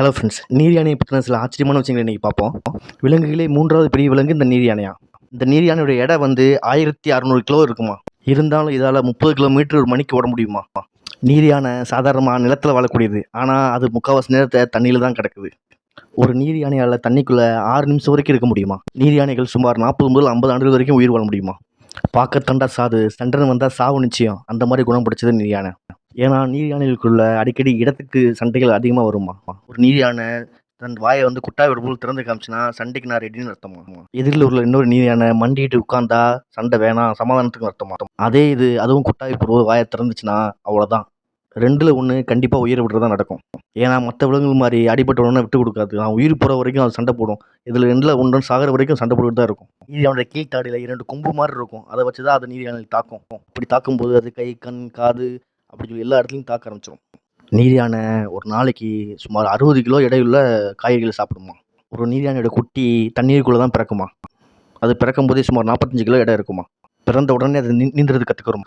Hello friends நீர் யானையை பற்றின சில ஆச்சரியமான விஷயங்களை இன்றைக்கி பார்ப்போம். விலங்குகளே மூன்றாவது பெரிய விலங்கு இந்த நீர் யானையா இந்த நீர் யானையோட எடை வந்து ஆயிரத்தி அறநூறு கிலோ இருக்குமா? இருந்தாலும் இதால் முப்பது கிலோமீட்டர் ஒரு மணிக்கு ஓட முடியுமா? நீர் யானை சாதாரணமாக நிலத்தில் வாழக்கூடியது. ஆனால் அது முக்கால்வாசி நேரத்தை தண்ணியில் தான் கிடக்குது. ஒரு நீர் யானையால் தண்ணிக்குள்ளே ஆறு நிமிஷம் வரைக்கும் இருக்க முடியுமா? நீர் யானைகள் சுமார் நாற்பது முதல் ஐம்பது ஆண்டுகள் வரைக்கும் உயிர் வாழ முடியுமா? பார்க்க தண்டா சாது சண்டன் வந்தால் சாவு நிச்சயம். அந்த மாதிரி குணம் பிடிச்சது நீர் யானை ஏன்னா நீர் யானைகளுக்குள்ள அடிக்கடி இடத்துக்கு சண்டைகள் அதிகமாக வருமா ஒரு நீர் யானை தன் வாயை வந்து குட்டாய் போல் திறந்து காமிச்சுன்னா சண்டைக்கு நான் ரெடின்னு அர்த்தமா எதிரில் உள்ள இன்னொரு நீர் யானை மண்டிட்டு உட்காந்தா சண்டை வேணாம் சமாதானத்துக்கு அர்த்தமா அதே இது அதுவும் குட்டாய் போடுவோம் வாயை திறந்துச்சுன்னா அவ்வளோதான் ரெண்டில் ஒன்று கண்டிப்பாக உயிரை விடுறது தான் நடக்கும். ஏன்னா மற்ற விலங்குகள் மாதிரி அடிபட்ட உடனே விட்டு கொடுக்காது. நான் உயிர் போகிற வரைக்கும் அது சண்டை போடும். இதில் ரெண்டில் ஒன்று சாகிற வரைக்கும் சண்டை போட்டுட்டு தான் இருக்கும். இது அவனோட கீழ்த்தாடியில் இரண்டு கொம்பு மாதிரி இருக்கும். அதை வச்சு தான் அது நீர் தாக்கும். இப்படி தாக்கும்போது அது கை கண் காது அப்படி சொல்லி எல்லா இடத்துலையும் தாக்க ஆரம்பிச்சிடும் நீர் யானை ஒரு நாளைக்கு சுமார் அறுபது கிலோ எடையுள்ள காய்கறிகளை சாப்பிடுமா? ஒரு நீர் யானையோட குட்டி தண்ணீருக்குள்ளே தான் பிறக்குமா? அது பிறக்கும் போதே சுமார் நாற்பத்தஞ்சு கிலோ எடை இருக்குமா? பிறந்த உடனே அது நீ நீந்துறது கற்றுக்கிறோம்